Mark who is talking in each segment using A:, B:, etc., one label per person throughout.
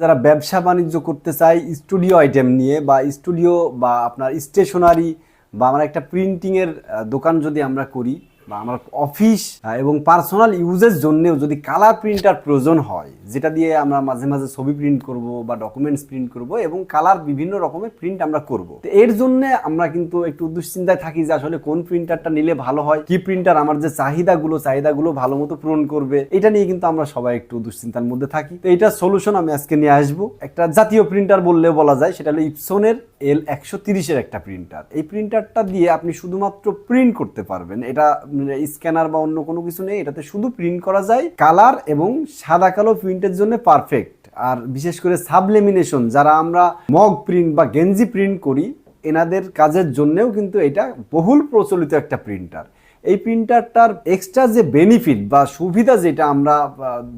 A: যারা ব্যবসা বাণিজ্য করতে চায় স্টুডিও আইটেম নিয়ে বা স্টুডিও বা আপনার স্টেশনারি বা আমরা একটা প্রিন্টিংয়ের দোকান যদি আমরা করি বা আমার অফিস এবং পার্সোনাল ইউজের জন্যেও যদি কালার প্রিন্টার প্রয়োজন হয়, যেটা দিয়ে আমরা মাঝে মাঝে ছবি প্রিন্ট করব বা ডকুমেন্টস প্রিন্ট করব এবং কালার বিভিন্ন রকমের প্রিন্ট আমরা করব। তো এর জন্য আমরা কিন্তু একটু দুশ্চিন্তায় থাকি যে আসলে কোন প্রিন্টারটা নিলে ভালো হয়, কি প্রিন্টার আমার যে চাহিদাগুলো চাহিদাগুলো ভালো মতো পূরণ করবে, এটা নিয়ে কিন্তু আমরা সবাই একটু দুশ্চিন্তার মধ্যে থাকি। তো এটা সলিউশন আমি আজকে নিয়ে আসব। একটা জাতীয় প্রিন্টার বললে বলা যায়, সেটা হলো ইপসনের এল একশো তিরিশের একটা প্রিন্টার এই প্রিন্টারটা দিয়ে আপনি শুধুমাত্র প্রিন্ট করতে পারবেন। এটা স্ক্যানার বা অন্য কোনো কিছু নেই। এটাতে শুধু প্রিন্ট করা যায় কালার এবং সাদা কালো প্রিন্টের জন্য পারফেক্ট আর বিশেষ করে সাবলেমিনেশন যারা আমরা মগ প্রিন্ট বা গেঞ্জি প্রিন্ট করি, এনাদের কাজের জন্যেও কিন্তু এটা বহুল প্রচলিত একটা প্রিন্টার এই প্রিন্টারটার এক্সট্রা যে বেনিফিট বা সুবিধা যেটা আমরা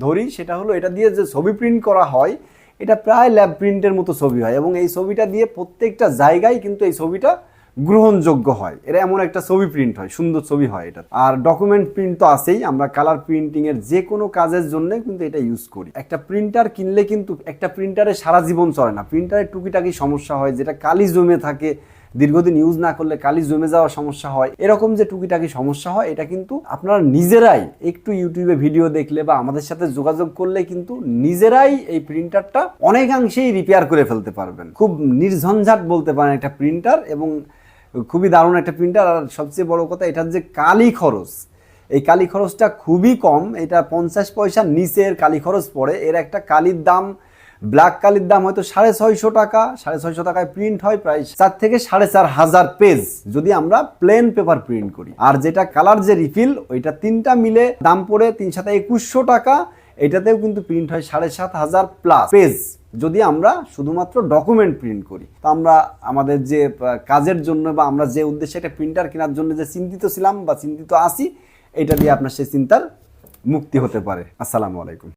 A: ধরি, সেটা হলো এটা দিয়ে যে ছবি প্রিন্ট করা হয় এটা প্রায় ল্যাব প্রিন্টের মতো ছবি হয় এবং এই ছবিটা দিয়ে প্রত্যেকটা জায়গায় কিন্তু এই ছবিটা গ্রহণযোগ্য হয়। এটা এমন একটা ছবি প্রিন্ট হয়, সুন্দর ছবি হয় এটা। আর ডকুমেন্ট প্রিন্ট তো আছেই, আমরা কালার প্রিন্টিং এর যে কোনো কাজের জন্য কিন্তু এটা ইউজ করি। একটা প্রিন্টার কিনলে কিন্তু, একটা প্রিন্টারে সারা জীবন চলে না। প্রিন্টারের টুকিটাকি সমস্যা হয়, যেটা কালি জমে থাকে দীর্ঘদিন ইউজ না করলে কালি জমে যাওয়ার সমস্যা হয়। এরকম যে টুকিটাকি সমস্যা হয়, এটা কিন্তু আপনারা নিজেরাই একটু ইউটিউবে ভিডিও দেখলে বা আমাদের সাথে যোগাযোগ করলে কিন্তু নিজেরাই এই প্রিন্টারটা অনেকাংশেই রিপেয়ার করে ফেলতে পারবেন। খুব নির্ঝঞ্ঝাট বলতে পারেন একটা প্রিন্টার এবং খুবই দারুণ একটা প্রিন্টার আর সবচেয়ে বড় কথা, এটার যে কালি খরচ, এই কালি খরচটা খুবই কম। এটা পঞ্চাশ পয়সার নিচের কালি খরচ পড়ে। এর একটা কালির দাম ব্ল্যাক কালির দাম হয়তো সাড়ে ছয়শো টাকা, সাড়ে ছয়শো টাকায় প্রিন্ট হয় প্রায় চার থেকে সাড়ে চার হাজার পেজ যদি আমরা প্লেন পেপার প্রিন্ট করি। আর যেটা কালার যে রিফিল ওইটা তিনটা মিলে দাম পড়ে তিন সাথে একুশশো টাকা। এটাতেও কিন্তু প্রিন্ট হয় সাড়ে সাত হাজার প্লাস পেজ যদি আমরা শুধুমাত্র ডকুমেন্ট প্রিন্ট করি। তো আমরা আমাদের যে কাজের জন্য বা আমরা যে উদ্দেশ্যে একটা প্রিন্টার কেনার জন্য যে চিন্তিত ছিলাম বা চিন্তিত আছি, এটা দিয়ে আপনার সেই চিন্তার মুক্তি হতে পারে। আসসালামু আলাইকুম।